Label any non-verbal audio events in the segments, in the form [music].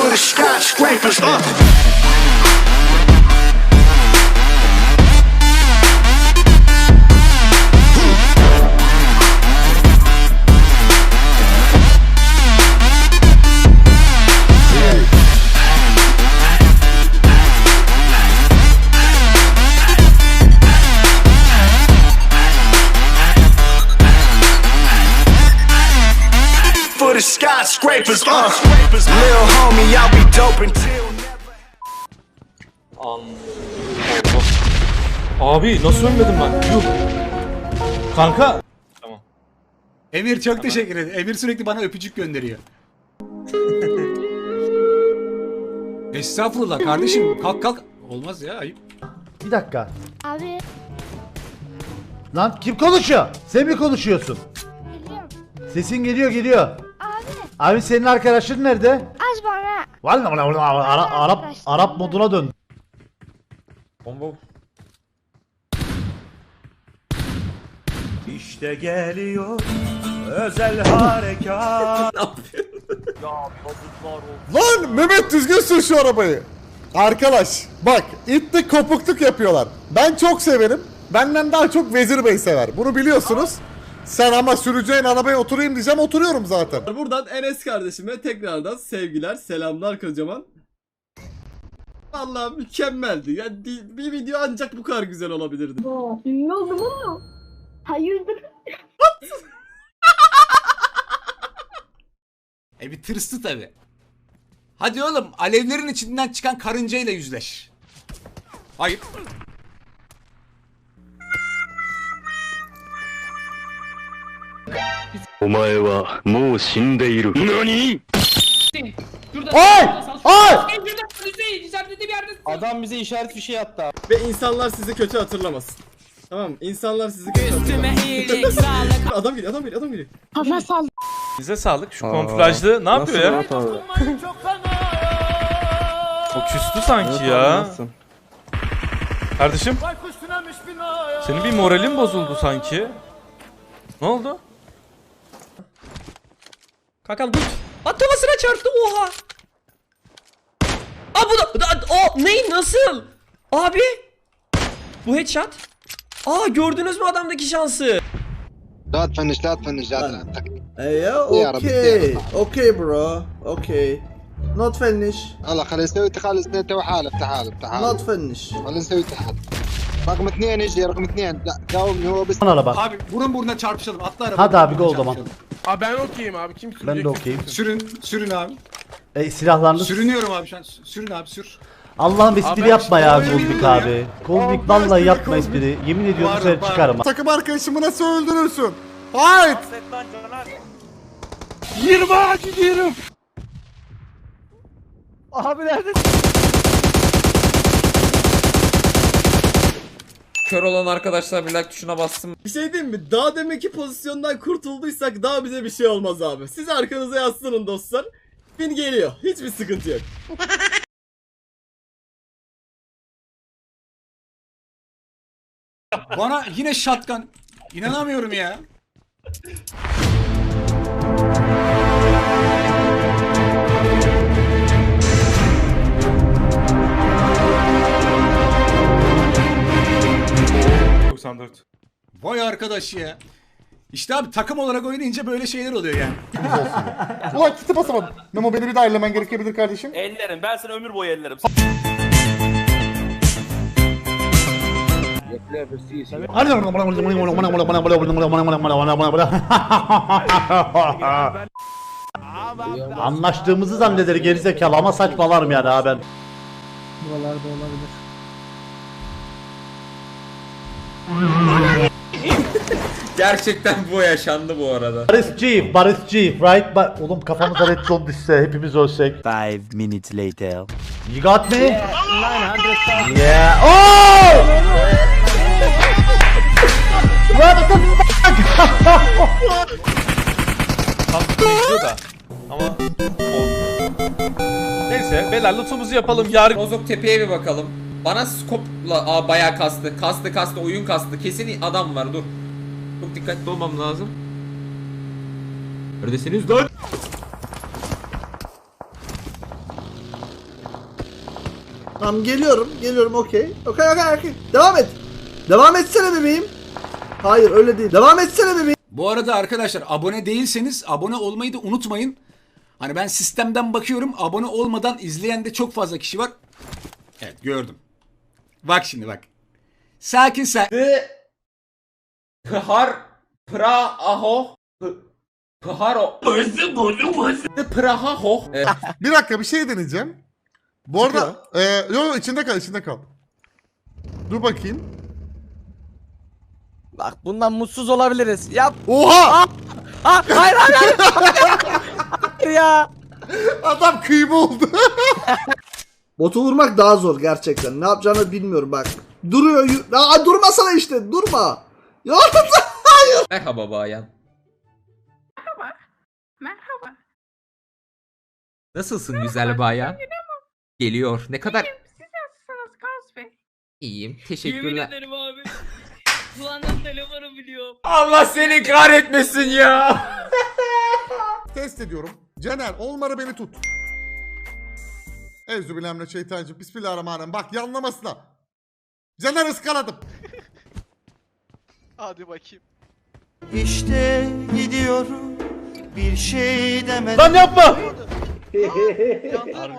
for the skyscrapers. Uh. The skyscrapers, uh. Lil homie, I'll be dope until. Abi nasıl ölmedim ben? Yuh. Kanka. Tamam. Emir çok teşekkür ederim. Emir sürekli bana öpücük gönderiyor. [laughs] Estağfurullah kardeşim. Kalk kalk. Olmaz ya ayıp. Bir dakika. Abi Lan kim konuşuyor? Sen mi konuşuyorsun? biliyorum. Sesin geliyor geliyor. Abi senin arkadaşın nerede? az bana Vallahi vallahi vallahi Ara- Arap Arap moduna dön. Bomba. İşte geliyor özel harekat. [laughs] Lan Mehmet düzgün sür şu arabayı. Arkadaş bak itlik kopukluk yapıyorlar. Ben çok severim. Benden daha çok Vezir Bey sever. Bunu biliyorsunuz. Sen ama süreceğin arabaya oturayım diyeceğim oturuyorum zaten. Buradan Enes kardeşime tekrardan sevgiler, selamlar kocaman. Vallahi mükemmeldi. Ya di- bir video ancak bu kadar güzel olabilirdi. ünlü oldum ama hayırdır? E bir tırstı tabi. Hadi oğlum alevlerin içinden çıkan karıncayla yüzleş. Hayır. お前はもう死んでいる。何 Ay! Ay! Adam bize işaret bir şey attı abi. Ve insanlar sizi kötü hatırlamasın. Tamam mı? İnsanlar sizi kötü hatırlamasın. [laughs] adam geliyor, adam geliyor, adam geliyor. Kafa sal. Bize sağlık. Şu konflajlı ne yapıyor ya? O küstü sanki ya. Kardeşim. Senin bir moralin bozuldu sanki. Ne oldu? Kankam dur. At kafasına çarptı oha. Aa bu da, da o ne nasıl? Abi. Bu headshot. Aa gördünüz mü adamdaki şansı? لا تفنش لا تفنش لا ايوه يا رب اوكي اوكي برو اوكي نوت فنش الله خلي نسوي خلي اثنين تو حالف تحالف تحالف نوت فنش خلي نسوي تحالف رقم اثنين يجي رقم اثنين لا جاوبني هو بس Bana bak. Abi burun buruna çarpışalım. Atla araba. Hadi abi burun go o zaman. Abi ben okeyim abi. Kim Ben de okeyim. Sürün, sürün abi. E, silahlarını Sürünüyorum abi şu an. Sürün abi sür. Allah'ım espri Abi, yapma ya işte Kozmik ya. abi. Kozmik vallahi yapma espri. Yemin ediyorum Var, seni var. çıkarım. Takım arkadaşımı nasıl öldürürsün? Hayt! 20 acı diyorum. Abi nerede? Kör olan arkadaşlar bir like tuşuna bassın. Bir şey diyeyim mi? Daha demek pozisyondan kurtulduysak daha bize bir şey olmaz abi. Siz arkanıza yaslanın dostlar. Bin geliyor. Hiçbir sıkıntı yok. Bana yine shotgun. İnanamıyorum ya. Vay arkadaş ya. İşte abi takım olarak oynayınca böyle şeyler oluyor yani. Ulan kiti basamadım. Memo beni bir daha ellemen gerekebilir kardeşim. Ellerim. Ben sana ömür boyu ellerim. Anlaştığımızı zanneder gerizekalı ama saçmalarım yani ha ben. Gerçekten bu yaşandı bu arada. Barış Chief, Barış Chief, right? Ba Oğlum kafamıza red zone düşse hepimiz ölsek. Five minutes later. You got me? Yeah. Oh! What the fuck? Tam bekliyor da. Ama Neyse beyler lootumuzu yapalım. Yarın Rozok tepeye bir bakalım. Bana skopla aa bayağı kastı. Kastı kastı oyun kastı. Kesin adam var dur. Çok dikkatli olmam lazım. Neredesiniz lan? Tamam geliyorum. Geliyorum okey. Okey okey okey. Devam et. Devam etsene bebeğim. Hayır öyle değil. Devam etsene bebeğim. Bu arada arkadaşlar abone değilseniz abone olmayı da unutmayın. Hani ben sistemden bakıyorum abone olmadan izleyen de çok fazla kişi var. Evet gördüm. Bak şimdi bak. Sakin sakin. Pıhar Praho Pıharo Praho [laughs] Bir dakika bir şey deneyeceğim. Bu arada e, yo, yo içinde kal içinde kal. Dur bakayım. Bak bundan mutsuz olabiliriz. Yap. Oha! Ha, hayır hayır hayır. [laughs] Hayır ya. Adam kıyma oldu. [laughs] Botu vurmak daha zor gerçekten. Ne yapacağını bilmiyorum bak. Duruyor. Aa durmasana işte. Durma. Ya [laughs] Merhaba bayan. Merhaba. Nasılsın güzel bayan? Geliyor. Ne kadar Siz nasılsınız Gaz Bey? iyiyim. Teşekkürler. ederim abi. [laughs] Kulağından telefonu biliyorum. Allah seni kahretmesin ya. Test ediyorum. Caner olmarı beni tut. Euzubillahimineşşeytanirracim. Bismillahirrahmanirrahim. Bak yanlamasına. Caner ıskaladım. [laughs] Hadi bakayım. İşte gidiyorum bir şey demedim. Lan yapma.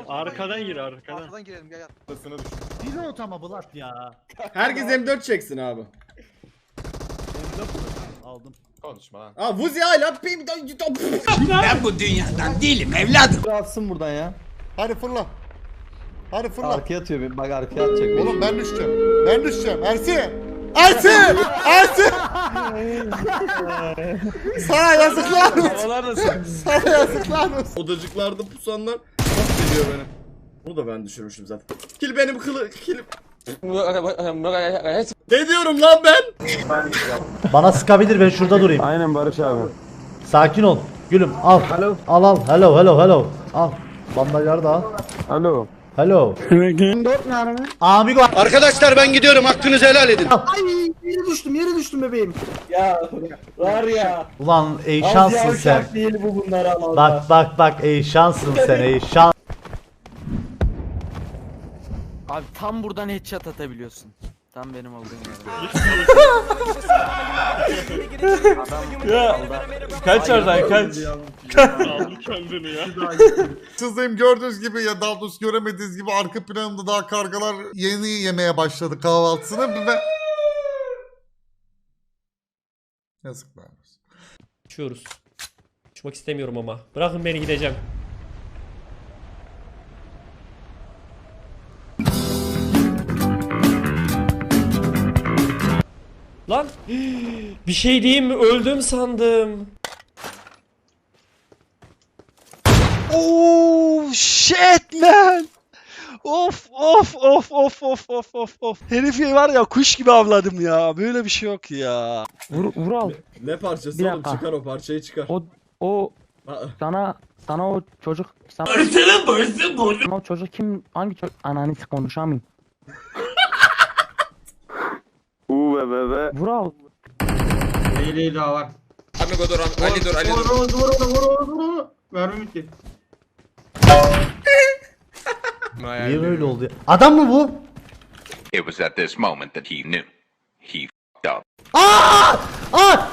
arkadan gir arkadan. Arkadan girelim gel gel. Pilot ama Bulat ya. Herkes M4 çeksin abi. Aldım. Aa Vuzi hala Ben bu dünyadan değilim evladım. Atsın buradan ya. Hadi fırla. Hadi fırla. atıyor benim. Bak arkaya atacak. Oğlum ben düşeceğim. Ben düşeceğim. Ersin! Ersin! Ersin! [laughs] Sana yazıklar olsun. Sana yazıklar olsun. Odacıklarda pusanlar çok geliyor benim. Bunu da ben düşürmüşüm zaten. Kil benim kılı kilim. ne diyorum lan ben? Bana sıkabilir ben şurada durayım. Aynen Barış abi. Sakin ol. Gülüm al. Al al. Hello hello hello. Al. Bandajları da al. Alo. Hello. Amigo. Arkadaşlar ben gidiyorum hakkınızı helal edin. Ay yere düştüm yere düştüm bebeğim. Ulan ey şanssın sen. Bak bak bak ey şanssın sen ey şans. Abi tam buradan headshot atabiliyorsun. Tam benim olduğum yerde. [laughs] Ya kaç oradan kaç. Sızdayım gördüğünüz gibi ya daha doğrusu göremediğiniz gibi arka planımda daha kargalar yeni yemeye başladı kahvaltısını ve... Yazıklar olsun. Uçuyoruz. Uçmak istemiyorum ama. Bırakın beni gideceğim. Lan bir şey diyeyim mi? Öldüm sandım. Oh shit man. Of of of of of of of of. Herifi var ya kuş gibi avladım ya. Böyle bir şey yok ya. Vur, Vural Ne parçası Bir oğlum dakika. çıkar o parçayı çıkar. o o Aa, sana sana o çocuk sana, sana o çocuk kim hangi çocuk ananı konuşamayayım. Uuu be be be. Vural Amigo dur Am- Ali dur Ali dur. Niye böyle oldu ya? Adam mı bu? It was at this moment that he knew. He f***ed up. Aa! Aa!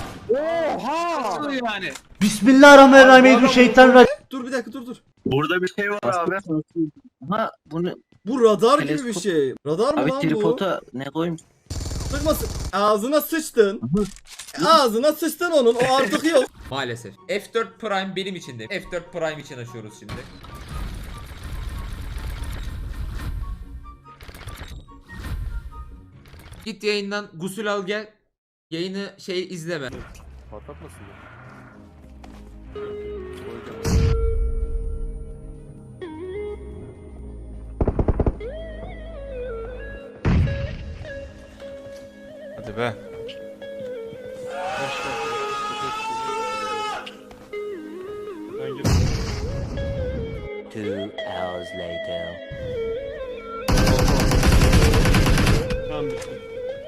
Bismillahirrahmanirrahim. Şeytan dur bir dakika dur dur. Burada bir şey var abi. ha bunu Bu radar gibi bir Teleskop. şey. Radar mı lan bu? tripota ne koyayım? Sıkmasın. Ağzına sıçtın. Ağzına sıçtın onun. O artık yok. [laughs] Maalesef. F4 Prime benim için de. F4 Prime için açıyoruz şimdi. Git yayından gusül al gel. Yayını şey izleme. Hadi be.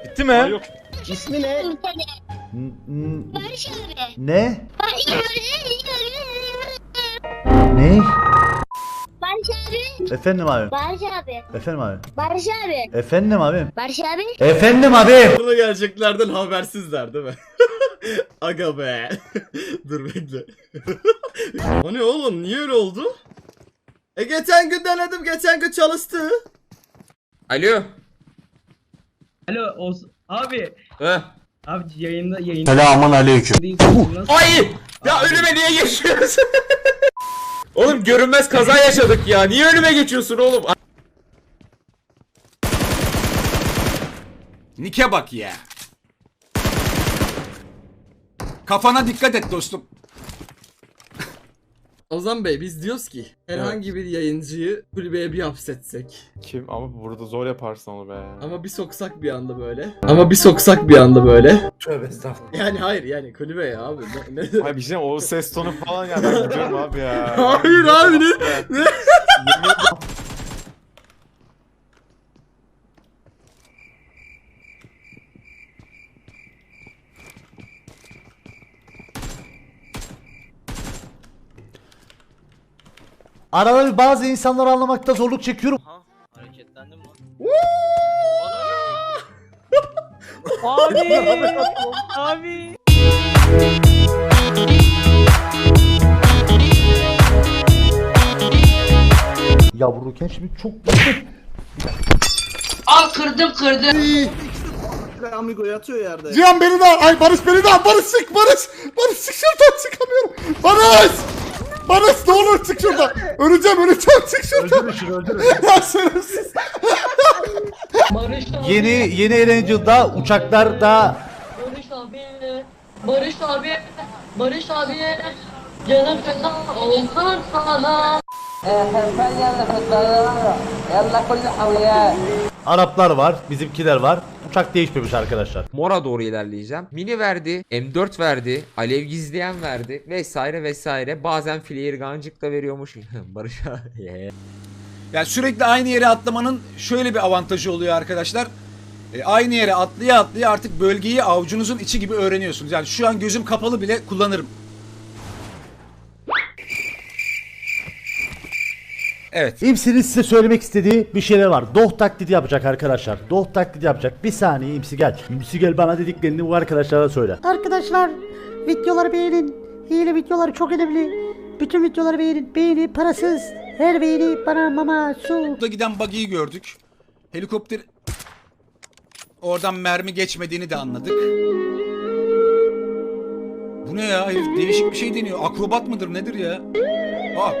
Bitti mi? İsmi ne? N- n- Ne? Ne? Barış abi. Efendim abi. Barış abi. Efendim abi. Barış abi. Efendim abi. Barış abi. Efendim abi. Bunu geleceklerden habersizler değil mi? [laughs] Aga be. [laughs] Dur bekle. [laughs] o ne oğlum? Niye öyle oldu? E geçen gün denedim. Geçen gün çalıştı. Alo. Alo Oz abi. Heh. Abi yayında yayında. Selamun aleyküm. Ay! Ya önüme niye geçiyorsun? Oğlum görünmez kaza yaşadık ya. Niye önüme geçiyorsun oğlum? Nike bak ya. Kafana dikkat et dostum. Ozan Bey biz diyoruz ki herhangi bir yayıncıyı kulübeye bir hapsetsek. Kim ama burada zor yaparsın onu be. Ama bir soksak bir anda böyle. Ama bir soksak bir anda böyle. Tövbe estağfurullah. Yani hayır yani kulübeye abi. Ne, ne- Ay bir şey o ses tonu falan ya ben gidiyorum abi ya. [laughs] Hayır abi ne? ne? Arada bazı insanları anlamakta zorluk çekiyorum. Hareketlendim lan. abi. abi. Yavruyken şimdi çok Al kırdım kırdım. Amigo yatıyor yerde. Cihan beni de al. Ay Barış beni de al. Barış çık Barış. Barış çık şuradan çıkamıyorum. Barış. Barış ne olur çık şuradan. Öleceğim öleceğim çık şuradan. öldürün şunu öldürün. ya şerefsiz. Barış abi. Yeni yeni Erangel'da uçaklarda Barış abi. Barış abi. Barış abi. Canım feda olsun sana. Araplar var, bizimkiler var. Uçak değişmemiş arkadaşlar. Mora doğru ilerleyeceğim. Mini verdi, M4 verdi, alev gizleyen verdi vesaire vesaire. Bazen flare gancık da veriyormuş. [laughs] Barış abi. [laughs] Yani sürekli aynı yere atlamanın şöyle bir avantajı oluyor arkadaşlar. E, aynı yere atlaya atlaya artık bölgeyi avucunuzun içi gibi öğreniyorsunuz. Yani şu an gözüm kapalı bile kullanırım. Evet. İmsi'nin size söylemek istediği bir şeyler var. Doh taklidi yapacak arkadaşlar. Doh taklidi yapacak. Bir saniye İmsi gel. İmsi gel bana dediklerini bu arkadaşlara söyle. Arkadaşlar videoları beğenin. Hile videoları çok önemli. Bütün videoları beğenin. Beğeni parasız. Her beğeni bana mama su. Burada giden buggy'yi gördük. Helikopter oradan mermi geçmediğini de anladık. Bu ne ya? Herif değişik bir şey deniyor. Akrobat mıdır nedir ya? Aa,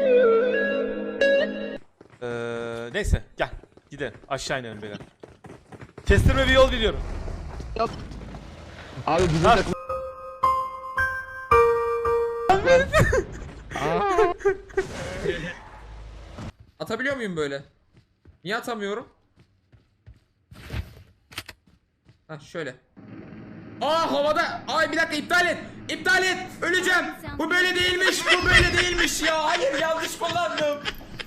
Ee, neyse gel gidelim aşağı inelim beyler. Kestirme bir yol biliyorum. Abi bizim takım [laughs] Atabiliyor muyum böyle? Niye atamıyorum? Ha şöyle. Aa havada. Ay bir dakika iptal et. İptal et. Öleceğim. Bu böyle değilmiş. Bu böyle değilmiş ya. Hayır yanlış kullandım.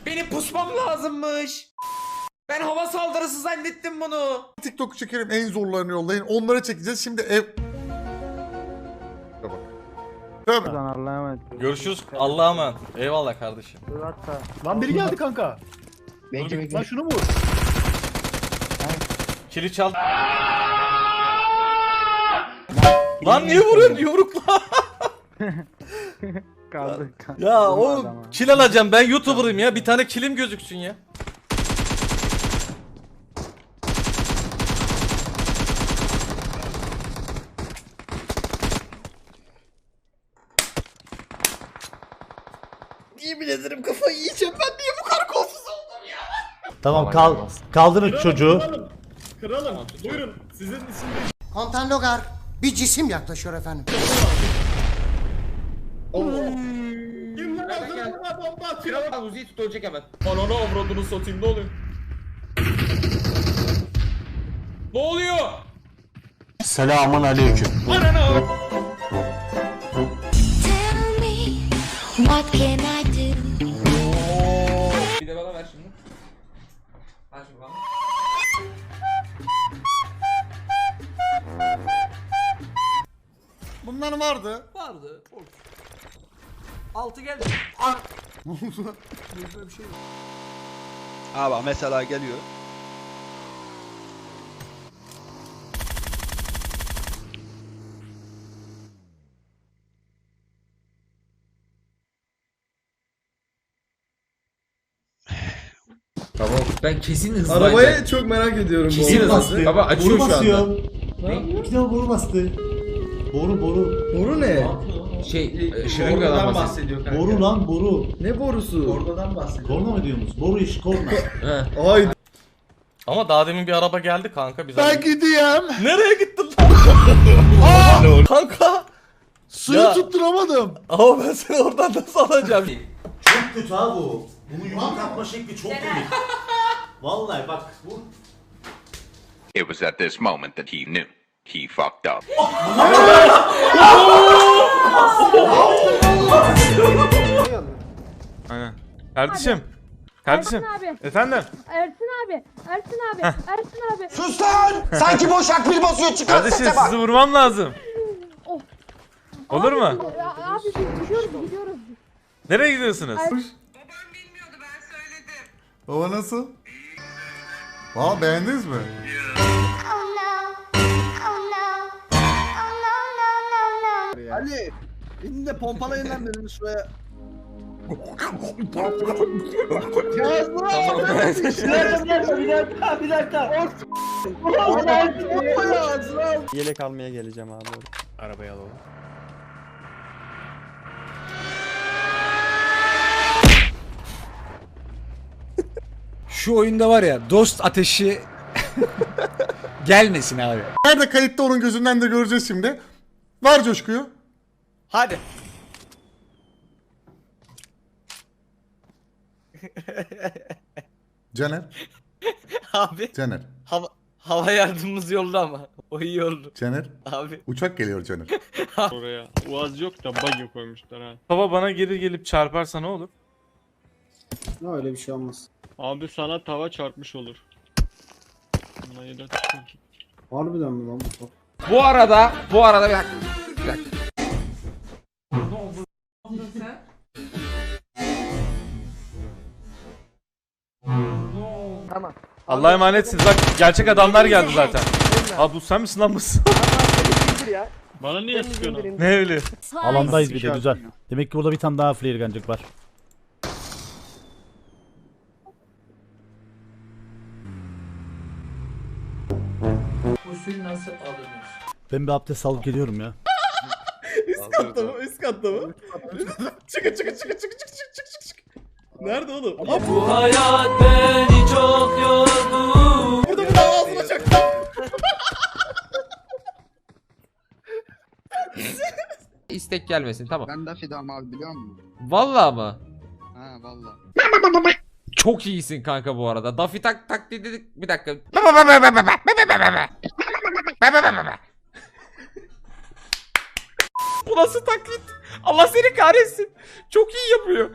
Benim pusmam lazımmış. Ben hava saldırısı zannettim bunu. TikTok çekelim en zorlarını yollayın. Onları çekeceğiz. Şimdi ev... Tövbe. Tövbe. Görüşürüz. Allah'a emanet. Eyvallah kardeşim. Lan biri geldi kanka. Lan şunu vur. Kili çal. Lan niye vuruyorsun yumrukla? [laughs] Kaldı. ya o kil alacağım ben YouTuber'ım ya. Bir tane kilim gözüksün ya. yemin ederim kafayı yiyeceğim. Ben niye bu kadar kolsuz oldum ya? Tamam kal kaldırın çocuğu. Kralım buyurun sizin için Komutan Logar bir cisim yaklaşıyor efendim. Kim lan hazırlığına bomba atıyor? Kral Uzi'yi tut ölecek hemen. Ananı avradını satayım ne oluyor? Ne oluyor? Selamun aleyküm. Ananı. Tell me what can I do? Bir de bana ver şimdi. Ver şimdi bana. Bunlar vardı. Vardı. Altı geldi. Ne oldu lan? Böyle bir şey yok. Ha bak mesela geliyor. Baba ben kesin hızlı. Arabayı çok merak ediyorum bu Kesin arada. hızlı. Baba açıyor şu anda. İki defa boru bastı. Boru boru. Boru ne? Şey e, şırıngadan bahsediyor. Boru lan boru. Ne borusu? Korna mı diyorsunuz? Boru iş korna. [laughs] Ay Ama daha demin bir araba geldi kanka bize. Ben gideyim. Nereye gittin lan? [laughs] kanka. Suyu Ya. tutturamadım. Ama ben seni oradan nasıl alacağım? Çok kötü ha bu. Bunun yumruk atma şekli çok komik. Vallahi bak bu It was at this moment that he knew. He fucked up. Aynen. Kardeşim. Kardeşim. Ersin abi. Efendim. Ersin abi. Ersin abi. Ersin abi. Sus lan! Sanki boş akbil basıyor çıkar Kardeşim sese bak. sizi vurmam lazım. Olur mu? Ya, abi biz gidiyoruz gidiyoruz. Nereye gidiyorsunuz? Baba nasıl? Aa beğendiniz mi? Ali, beni de pompalayın lan benim şuraya. Yelek almaya geleceğim abi. Arabayı alalım. Şu oyunda var ya dost ateşi [laughs] gelmesin abi. Nerede kayıtta onun gözünden de göreceğiz şimdi. Ver coşkuyu. Hadi. [laughs] Caner. Abi Caner. hava, hava yardımımız yolda ama. O iyi oldu. Caner. Abi. Uçak geliyor Caner. [laughs] Oraya uaz yok da buggy koymuşlar ha. Baba bana geri gelip çarparsa ne olur? Öyle bir şey olmaz. Abi sana tava çarpmış olur. Harbiden mi lan bu? Bu arada bu arada bir dakika. Bir dakika. Allah'a emanetsiniz. Bak gerçek adamlar geldi zaten. Abi bu sen misin lan mısın? Bana niye sıkıyorsun? ne öyle? Alandayız bir de güzel. Demek ki burada bir tane daha flare gancık var. Usul nasıl alınır? Ben bir abdest alıp geliyorum ya. Katta mı? Üst katta mı? çıkın çıkın çıkın çıkın çıkın çıkın çıkın çıkın. Nerede oğlum? Aa, bu hayat beni çok yordu. burada bir daha ağzına çaktım. İstek gelmesin tamam. Ben de fidam abi biliyor musun? Vallahi mı? Ha vallahi. Çok iyisin kanka bu arada. Daffy tak taklidi dedik. Bir dakika. Bu nasıl taklit? Allah seni kahretsin. Çok iyi yapıyor.